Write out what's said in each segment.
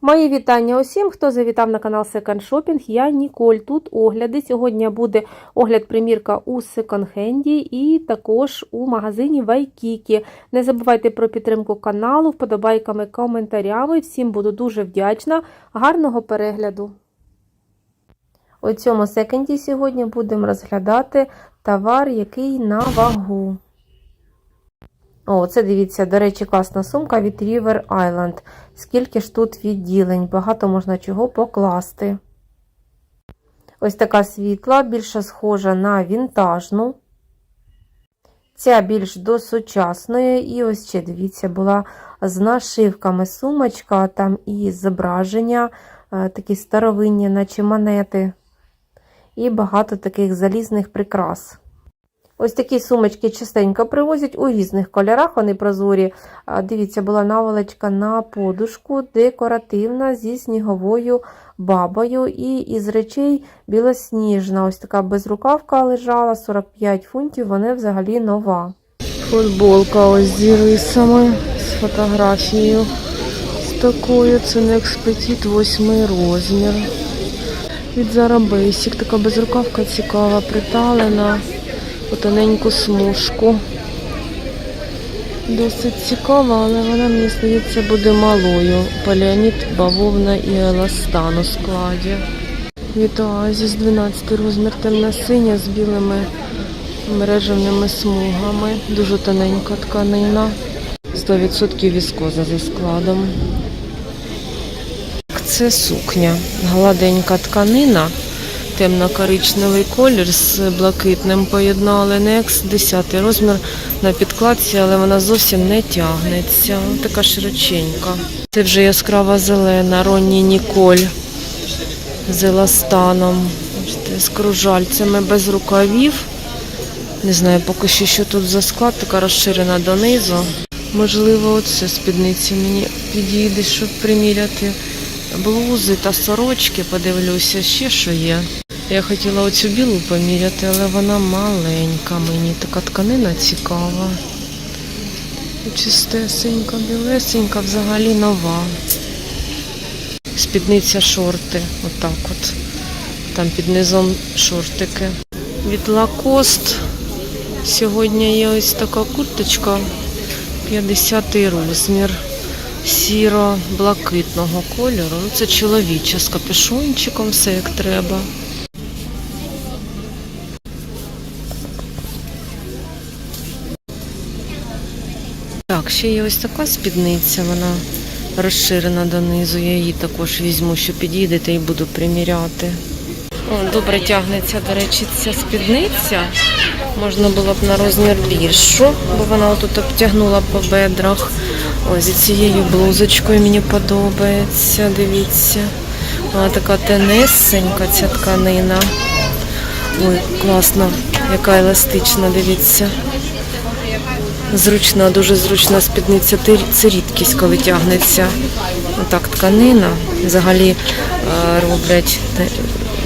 Мої вітання усім, хто завітав на канал Second Shopping. Я Ніколь. Тут огляди. Сьогодні буде огляд примірка у секонд-хенді і також у магазині Вайкікі. Не забувайте про підтримку каналу, вподобайками, коментарями. Всім буду дуже вдячна. Гарного перегляду! У цьому секонді сьогодні будемо розглядати товар, який на вагу. О, це дивіться, до речі, класна сумка від River Island. Скільки ж тут відділень, багато можна чого покласти. Ось така світла, більше схожа на вінтажну. Ця більш до сучасної. І ось ще, дивіться, була з нашивками сумочка, там і зображення, такі старовинні, наче монети. І багато таких залізних прикрас. Ось такі сумочки частенько привозять у різних кольорах, вони прозорі. Дивіться, була наволочка на подушку, декоративна зі сніговою бабою. І із речей білосніжна. Ось така безрукавка лежала, 45 фунтів, вона взагалі нова. Футболка ось зі рисами, з фотографією. З такою, це не експетит, восьмий розмір. Від Zara Basic, така безрукавка цікава, приталена тоненьку смужку. Досить цікава, але вона, мені здається, буде малою. Поліаніт, бавовна і еластан у складі. Від Оазіс 12 розмір темно-синя з білими мережевними смугами. Дуже тоненька тканина. 100% віскоза за складом. Це сукня. Гладенька тканина, темно-коричневий колір з блакитним поєднали Next, 10 розмір на підкладці, але вона зовсім не тягнеться. Така широченька. Це вже яскрава зелена, Ронні Ніколь з еластаном, з кружальцями без рукавів. Не знаю поки що, що тут за склад, така розширена донизу. Можливо, оце спідниці мені підійде, щоб приміряти блузи та сорочки, подивлюся, ще що є. Я хотіла оцю білу поміряти, але вона маленька мені. Така тканина цікава. Чистесенька, білесенька, взагалі нова. Спідниця шорти. Отак от. Там під низом шортики. Від Лакост сьогодні є ось така курточка 50 розмір сіро-блакитного кольору. Ну, Це чоловіча з капюшончиком, все як треба. Так, ще є ось така спідниця, вона розширена донизу. Я її також візьму, що підійдете і буду приміряти. О, добре тягнеться, до речі, ця спідниця. Можна було б на розмір більшу, бо вона отут обтягнула по бедрах. Ось цією блузочкою мені подобається, дивіться. Вона така тенесенька, ця тканина. Ой, класно, яка еластична, дивіться. Зручна, дуже зручна спідниця. Ти- Це рідкість, коли тягнеться. Отак тканина. Взагалі е, роблять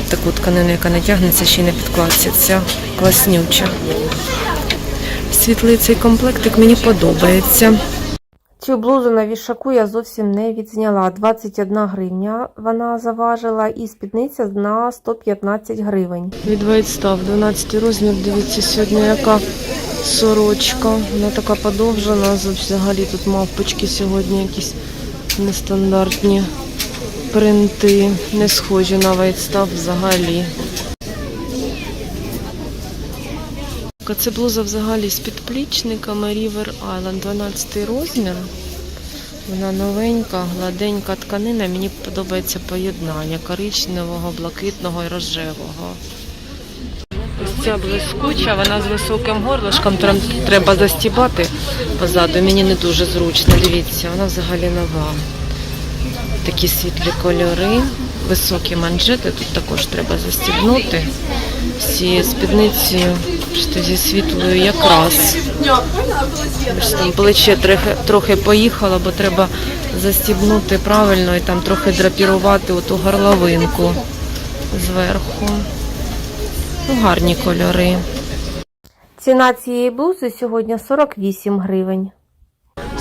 таку тканину, яка не тягнеться, ще й не підкладці. Ця класнюча. Світлий цей комплектик мені подобається. Цю блузу на вішаку я зовсім не відзняла. 21 гривня вона заважила і спідниця на 115 гривень. Від Вайтстав 12 розмір. Дивіться, сьогодні яка сорочка. Вона така подовжена. Взагалі тут мавпочки сьогодні якісь нестандартні принти, не схожі на Вайтстав взагалі. Це блуза взагалі з підплічниками River Island 12 розмір. Вона новенька, гладенька тканина. Мені подобається поєднання коричневого, блакитного і рожевого. Ця блискуча, вона з високим горлышком, треба застібати позаду. Мені не дуже зручно. Дивіться, вона взагалі нова. Такі світлі кольори, високі манжети. Тут також треба застібнути. З цією спідницею зі світлою якраз. Там плече трохи, трохи поїхало, бо треба застібнути правильно і там трохи драпірувати оту горловинку зверху. Ну, гарні кольори. Ціна цієї блузи сьогодні 48 гривень.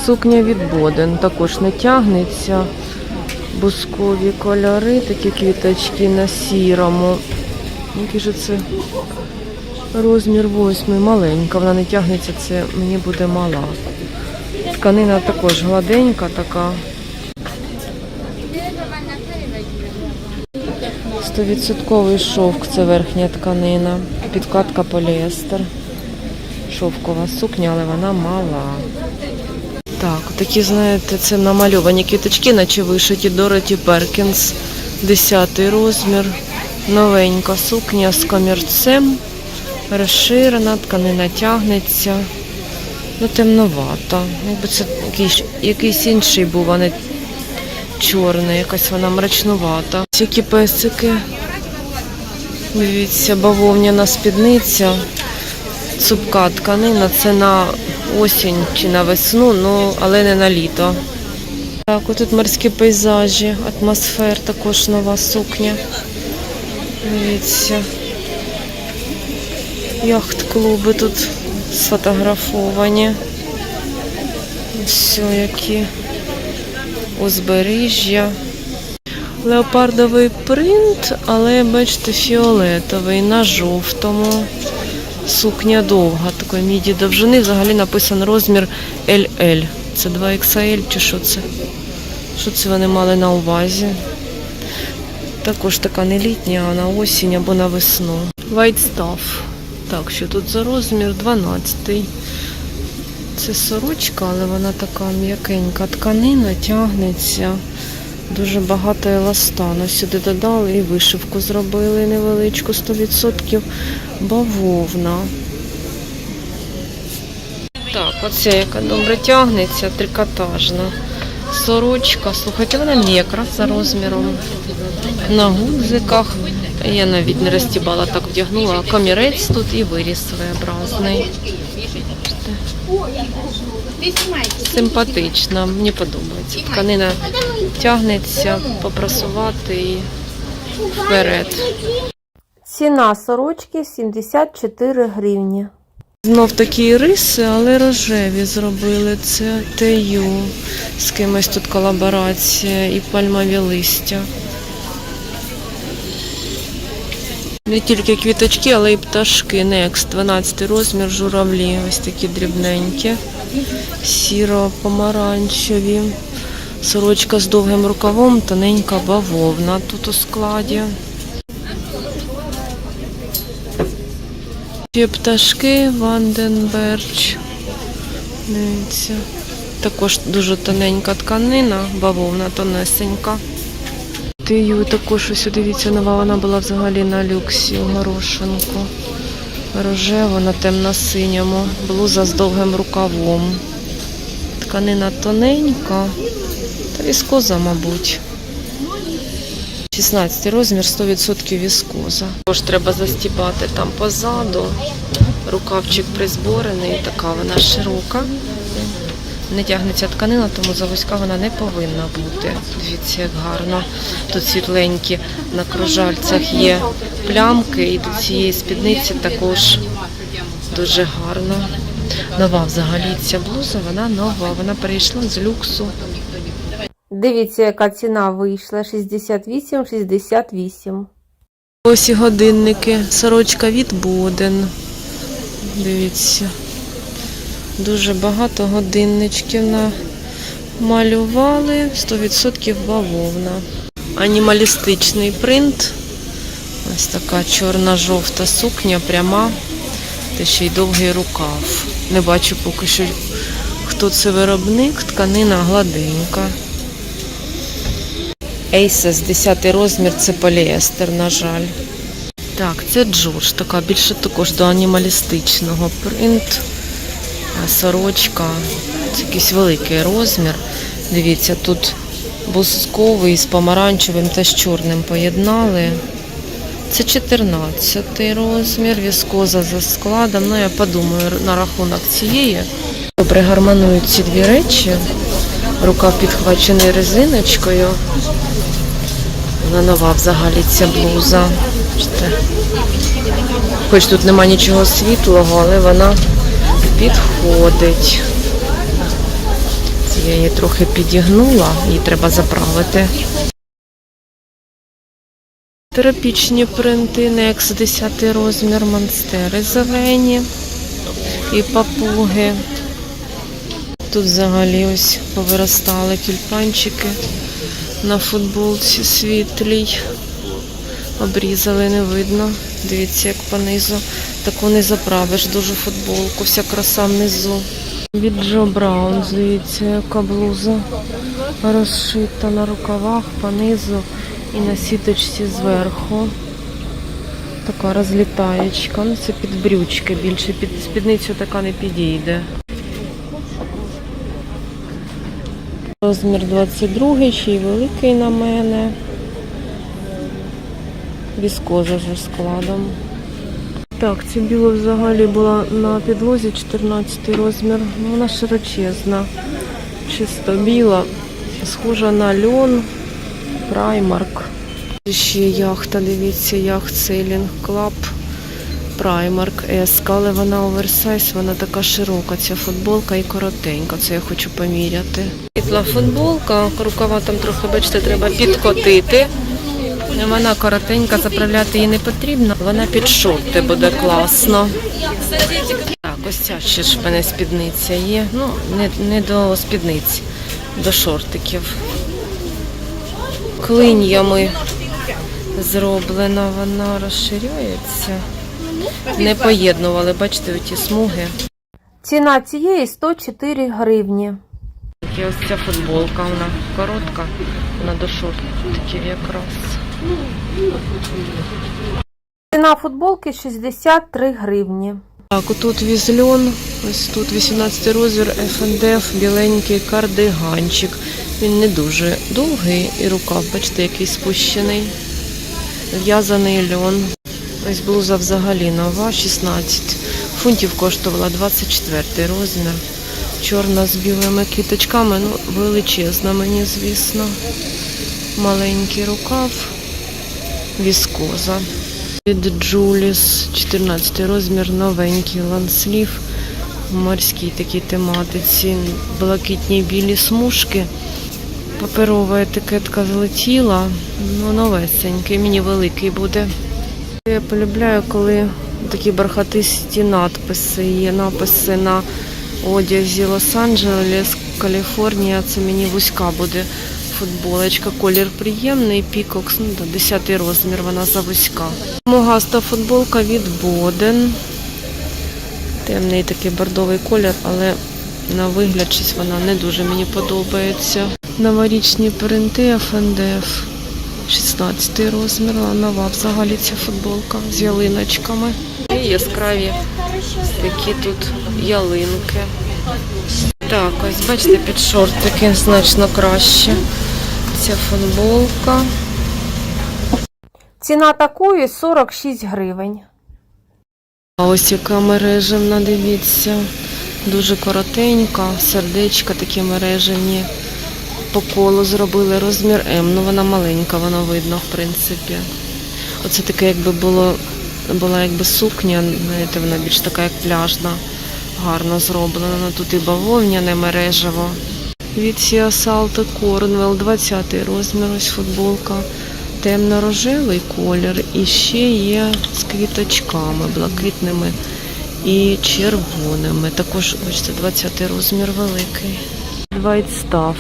Сукня від Боден також не тягнеться. бускові кольори, такі квіточки на сірому. Який же це розмір восьмий, маленька, вона не тягнеться, це мені буде мала. Тканина також гладенька така. Стовідсотковий шовк це верхня тканина, підкладка поліестер. Шовкова сукня, але вона мала. Так, такі, знаєте, це намальовані квіточки, наче вишиті Дороті Перкінс. 10 розмір. Новенька сукня з комірцем. Розширена, тканина тягнеться. Ну, темновата. Якби це якийсь, якийсь інший був, а не чорний, якась вона мрачнувата. Які песики. Дивіться, бавовняна спідниця. Цупка тканина, це на осінь чи на весну, ну, але не на літо. Так, отут морські пейзажі, атмосфер, також нова сукня. Дивіться. Яхт-клуби тут сфотографовані. Все, які узбережжя. Леопардовий принт, але бачите, фіолетовий на жовтому. Сукня довга, такої міді довжини. Взагалі написано розмір LL. Це 2XL чи що це? Що це вони мали на увазі? Також така не літня, а на осінь або на весну. White Stuff. Так, що тут за розмір? 12. Це сорочка, але вона така м'якенька. Тканина тягнеться. Дуже багато еластану. Сюди додали і вишивку зробили невеличку, 100% бавовна. Так, оця яка добре тягнеться, трикотажна. Сорочка, слухайте, вона мені якраз за розміром. На гудзиках. Я навіть не розтібала, так вдягнула. Комірець тут і виріс своєобразний. Симпатична, мені подобається. Тканина тягнеться попрасувати і вперед. Ціна сорочки 74 гривні. Знов такі риси, але рожеві зробили. Це тею. З кимось тут колаборація і пальмові листя. Не тільки квіточки, але й пташки. Next, 12 розмір, журавлі. Ось такі дрібненькі. Сіро-помаранчеві. Сорочка з довгим рукавом, тоненька бавовна тут у складі. Ще пташки Ванденберч. Дивіться. Також дуже тоненька тканина, бавовна тонесенька. Тию також ось дивіться, нова вона була взагалі на люксі у горошинку. Рожева на темно-синьому, блуза з довгим рукавом. Тканина тоненька, та віскоза, мабуть. 16 розмір, 100% віскоза. Також треба застібати там позаду. Рукавчик призборений, така вона широка. Не тягнеться тканина, тому завузька вона не повинна бути. Дивіться, як гарно. Тут світленькі на кружальцях є плямки, і до цієї спідниці також дуже гарно. Нова взагалі ця блуза, вона нова, вона перейшла з люксу. Дивіться, яка ціна вийшла 68,68. Ось і годинники, сорочка від Боден. Дивіться. Дуже багато годинничків намалювали, 100% бавовна. Анімалістичний принт. Ось така чорна-жовта сукня, пряма, та ще й довгий рукав. Не бачу поки що, хто це виробник, тканина гладенька. Aces, 10 розмір, це поліестер, на жаль. Так, це Джордж, така більше також до анімалістичного принт. Сорочка, це якийсь великий розмір. Дивіться, тут бусковий з помаранчевим та з чорним поєднали. Це 14 розмір, віскоза за складом. Ну, я подумаю на рахунок цієї. Добре гармонують ці дві речі. Рукав підхвачений резиночкою. Вона нова взагалі ця блуза. Хоч тут нема нічого світлого, але вона підходить. Я її трохи підігнула, її треба заправити. Терапічні принти, Некс 10 розмір, монстери зелені і папуги. Тут взагалі ось повиростали тюльпанчики на футболці світлій. Обрізали, не видно. Дивіться, як понизу. Таку не заправиш дуже футболку, вся краса внизу. Від Джо Браун, дивіться, яка блуза розшита на рукавах, понизу і на сіточці зверху. Така розлітаєчка. Ну, це під брючки більше, під спідницю така не підійде. Розмір 22, ще й великий на мене. Віскоза зі складом. Так, ця біла взагалі була на підлозі 14 розмір. Ну, вона широчезна, чисто біла, схожа на льон, праймарк. Ще яхта, дивіться, яхт Sailing Club. Праймарк S, але вона оверсайз, вона така широка, ця футболка і коротенька. Це я хочу поміряти. Світла футболка, рукава там трохи, бачите, треба підкотити. Вона коротенька, заправляти її не потрібно. Вона під шорти буде класно. Так, ось ця ще ж в мене спідниця є. Ну, не, не до спідниць, до шортиків. Клиньями зроблена, вона розширяється. Не поєднували, бачите, оті смуги. Ціна цієї 104 гривні. І ось ця футболка, вона коротка, вона до шортиків якраз. Ціна футболки 63 гривні. Так, отут візльон, ось тут 18 розмір FNDF, біленький кардиганчик. Він не дуже довгий і рукав, бачите, який спущений. В'язаний льон. Ось блуза взагалі нова, 16 фунтів коштувала 24 розмір. Чорна з білими квіточками, ну величезна мені, звісно. Маленький рукав, віскоза. Від Джуліс 14 розмір, новенький ланслів в морській такій тематиці, блакитні білі смужки. Паперова етикетка злетіла, ну новесенький, мені великий буде. Я полюбляю, коли такі бархатисті надписи є, написи на одязі Лос-Анджелес, Каліфорнія. Це мені вузька буде футболочка. Колір приємний, пікокс, ну, да, 10 розмір, вона завузька. Мугаста футболка від Боден. Темний такий бордовий колір, але на вигляд щось вона не дуже мені подобається. Новорічні принти FNDF. 16 розмір, нова взагалі ця футболка з ялиночками. І яскраві такі тут ялинки. Так, ось бачите, під шортики значно краще. Ця футболка. Ціна такої 46 гривень. А ось яка мережевна, дивіться. Дуже коротенька, сердечка такі мережевні. По колу зробили розмір М. Ну вона маленька, воно видно, в принципі. Оце таке, якби було, була якби сукня, знаєте, вона більш така, як пляжна. Гарно зроблена. Ну, Тут і бавовняне мережево. Від Сіасалти Корнвелл, 20 розмір, ось футболка. Темно-рожевий колір і ще є з квіточками блакитними і червоними. Також, бачите, 20 розмір великий. Stuff,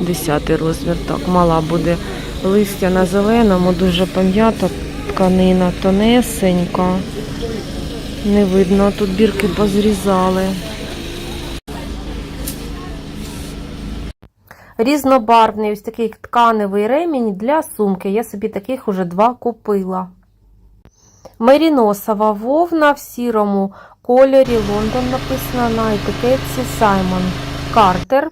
10 розмір, так, мала буде листя на зеленому, дуже пам'ята тканина, тонесенька. Не видно, тут бірки позрізали. Різнобарвний ось такий тканевий ремінь для сумки. Я собі таких уже два купила. Меріносова вовна в сірому кольорі Лондон написано на етикетці Саймон Картер.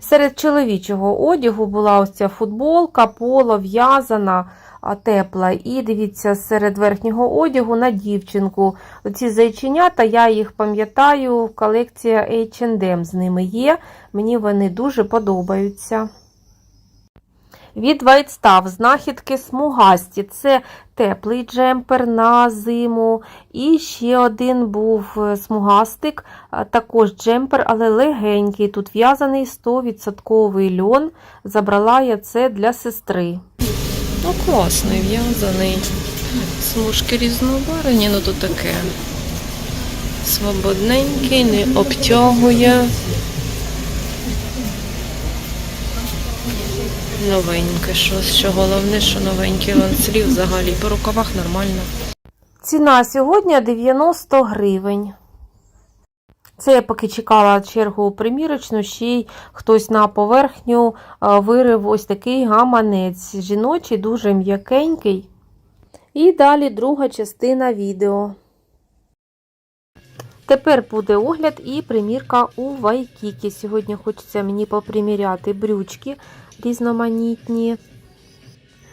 Серед чоловічого одягу була ось ця футболка, поло в'язана, тепла. І дивіться, серед верхнього одягу на дівчинку. Оці зайченята, я їх пам'ятаю, колекція H&M з ними є. Мені вони дуже подобаються. Від Stuff знахідки смугасті. Це теплий джемпер на зиму. І ще один був е, смугастик, також джемпер, але легенький. Тут в'язаний 100% льон. Забрала я це для сестри. Ну, класний, в'язаний. Смужки різнобарвні, ну то таке. Свободненький, не обтягує. Новеньке щось, що головне, що новенький ланцелів взагалі. По рукавах нормально. Ціна сьогодні 90 гривень. Це я поки чекала чергу примірочну, ще й хтось на поверхню е, вирив ось такий гаманець. Жіночий, дуже м'якенький. І далі друга частина відео. Тепер буде огляд і примірка у Вайкікі. Сьогодні хочеться мені поприміряти брючки різноманітні.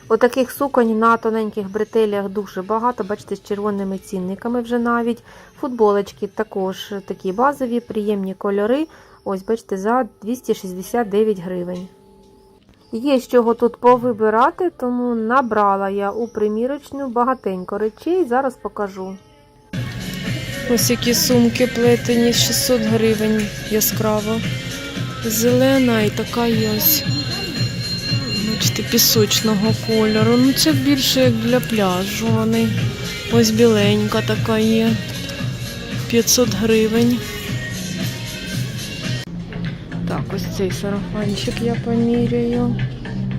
Отаких суконь на тоненьких бретелях дуже багато. Бачите, з червоними цінниками вже навіть. Футболочки також такі базові, приємні кольори. Ось, бачите, за 269 гривень. Є з чого тут повибирати, тому набрала я у примірочну багатенько речей. Зараз покажу. Ось які сумки плетені, 600 гривень яскраво. Зелена і така є ось. Бачите, пісочного кольору. Ну це більше як для пляжу. Вони. Ось біленька така є. 500 гривень. Так, ось цей сарафанчик я поміряю.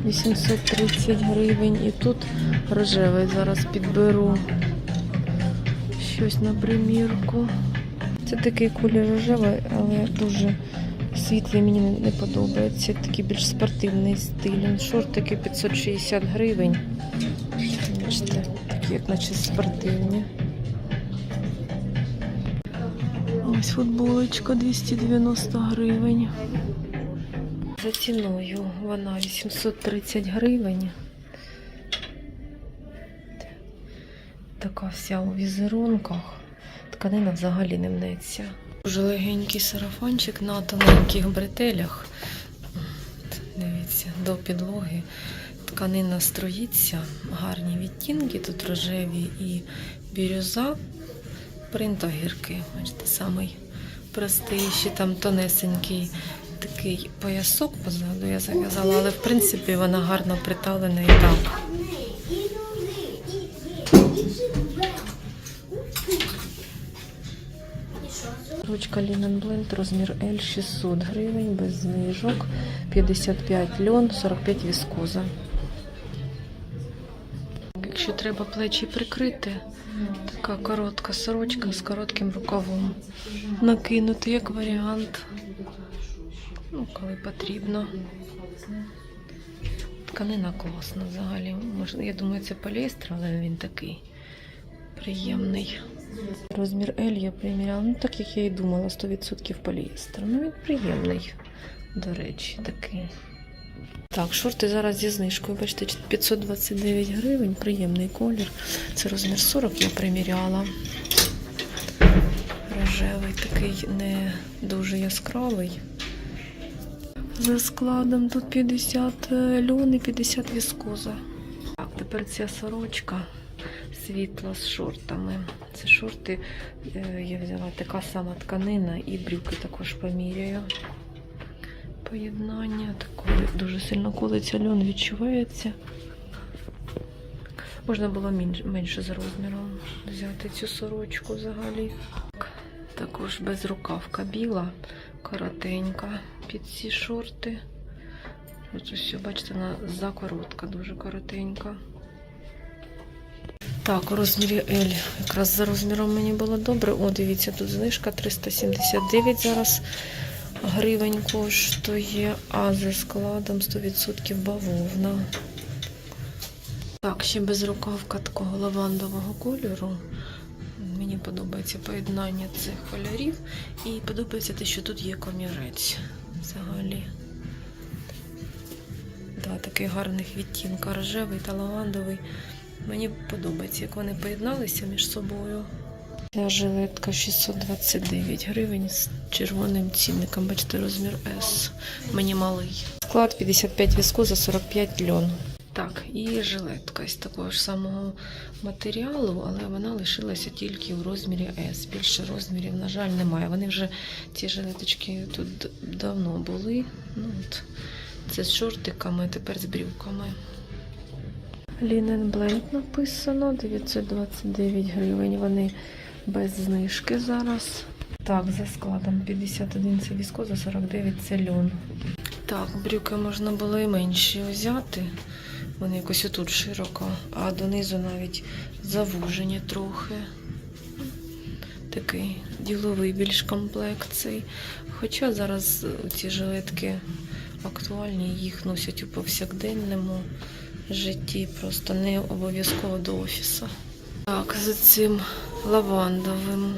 830 гривень. І тут рожевий зараз підберу щось на примірку. Це такий колір рожевий, але дуже світлий мені не- подобається. Такий більш спортивний стиль. Шортики 560 гривень. Бачите, такі, як наче спортивні. Ось футболочка 290 гривень. За ціною вона 830 гривень. Така вся у візерунках. Тканина взагалі не мнеться. Дуже легенький сарафанчик на тоненьких бретелях. Дивіться, до підлоги. Тканина строїться, гарні відтінки, тут рожеві і бірюза. Принт огірки. Бачите, самий простий, ще там тонесенький такий поясок позаду я зав'язала, але в принципі вона гарно приталена і так. Ручка Linen Blend, розмір L 600 гривень, без знижок, 55 льон, 45 віскоза. Якщо треба плечі прикрити, така коротка сорочка з коротким рукавом. Накинути як варіант. Ну, коли потрібно. Тканина класна взагалі. Я думаю, це поліестер, але він такий приємний. Розмір L я приміряла, ну так як я і думала, 100% поліестер. Ну він приємний, до речі, такий. Так, шорти зараз зі знижкою. Бачите, 529 гривень, приємний колір. Це розмір 40 я приміряла. Рожевий такий не дуже яскравий. За складом тут 50 льон і 50 віскоза. Так, тепер ця сорочка світла з шортами. Це шорти е, я взяла така сама тканина і брюки також поміряю. Поєднання такої дуже сильно колиться льон відчувається. Можна було менше за розміром взяти цю сорочку взагалі. Також безрукавка біла, коротенька під ці шорти. Ось ось, бачите, вона закоротка, дуже коротенька. Так, у розмірі L. Якраз за розміром мені було добре. О, дивіться, тут знижка 379 зараз гривень коштує, а за складом 100% бавовна. Так, ще безрукавка такого лавандового кольору. Мені подобається поєднання цих кольорів. І подобається те, що тут є комірець. Взагалі. Два таких гарних відтінка рожевий та лавандовий. Мені подобається, як вони поєдналися між собою. Ця жилетка 629 гривень з червоним цінником. Бачите, розмір S. Мені малий. Склад 55 візку за 45 льон. Так, і жилетка з такого ж самого матеріалу, але вона лишилася тільки у розмірі S. Більше розмірів, на жаль, немає. Вони вже ці жилеточки тут давно були. Ну, от. Це з шортиками, тепер з брюками. Linen Blend написано 929 гривень. Вони без знижки зараз. Так, за складом 51 це віскоза, 49 це льон. Так, брюки можна було і менші взяти. Вони якось отут широко, а донизу навіть завужені трохи. Такий діловий більш комплект цей. Хоча зараз ці жилетки актуальні, їх носять у повсякденному житті, просто не обов'язково до офісу. Так, з цим лавандовим,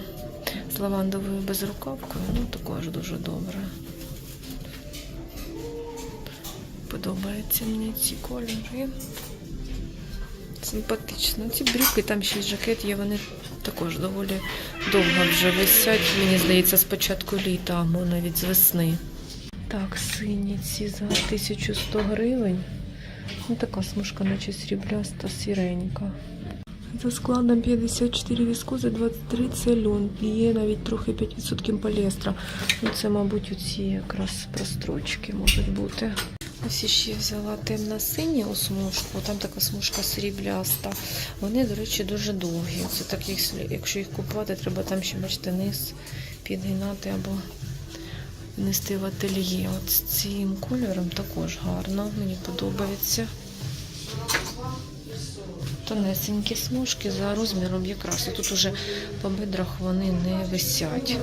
з лавандовою безрукавкою, ну також дуже добре. Подобаються мені ці кольори. Симпатично. Ці брюки, там ще жакет є, вони також доволі довго вже висять. Мені здається, з початку літа або навіть з весни. Так, сині ці за 1100 гривень. Ну, така смужка, наче срібляста, сіренька. За складом 54 віскози, 23 це льон. Є навіть трохи 5% поліестра. Ну, це, мабуть, оці якраз прострочки можуть бути. Ось ще взяла темно-синю смужку, там така смужка срібляста. Вони, до речі, дуже довгі. Це так, якщо їх купувати, треба там ще бачити низ підгинати або нести в ательє. От з цим кольором також гарно, мені подобається. Тонесенькі смужки за розміром якраз. Тут уже по бедрах вони не висять.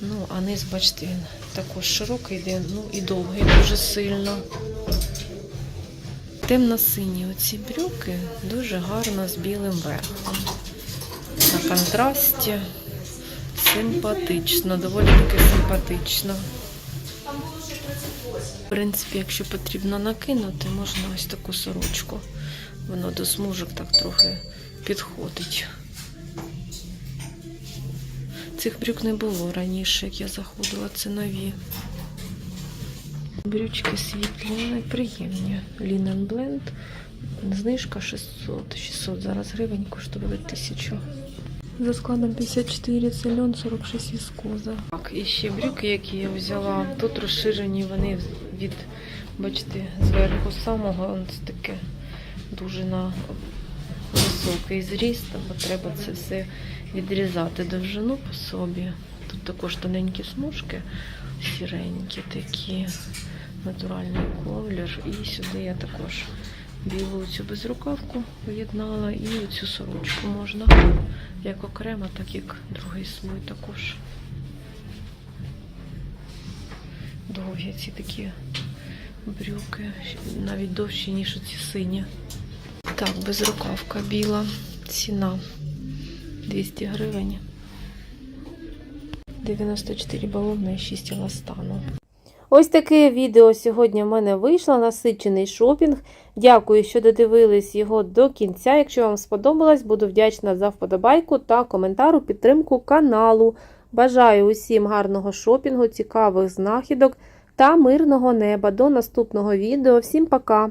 Ну, а низ, бачите, він також широкий йде, ну і довгий дуже сильно. Темно-сині оці брюки дуже гарно з білим верхом. На контрасті симпатично, доволі таки симпатично. В принципі, якщо потрібно накинути, можна ось таку сорочку. Воно до смужок так трохи підходить. Цих брюк не було раніше, як я заходила, це нові. Брючки світлі, приємні. Linen Blend. Знижка 600. 600 зараз гривень коштує 1000. За складом 54 це льон, 46 віскоза. Так, і ще брюки, які я взяла. Тут розширені вони від, бачите, зверху самого ось таке дуже на високий зріст, бо треба це все відрізати довжину по собі. Тут також тоненькі смужки, сіренькі такі, натуральний колір. І сюди я також білу цю безрукавку поєднала і цю сорочку можна як окремо, так як другий слой також. Довгі ці такі брюки, навіть довші, ніж ці сині. Так, безрукавка біла, ціна 200 гривень. 94 баловна і 6 еластану. Ось таке відео сьогодні в мене вийшло. Насичений шопінг. Дякую, що додивились його до кінця. Якщо вам сподобалось, буду вдячна за вподобайку та коментар у підтримку каналу. Бажаю усім гарного шопінгу, цікавих знахідок та мирного неба. До наступного відео. Всім пока!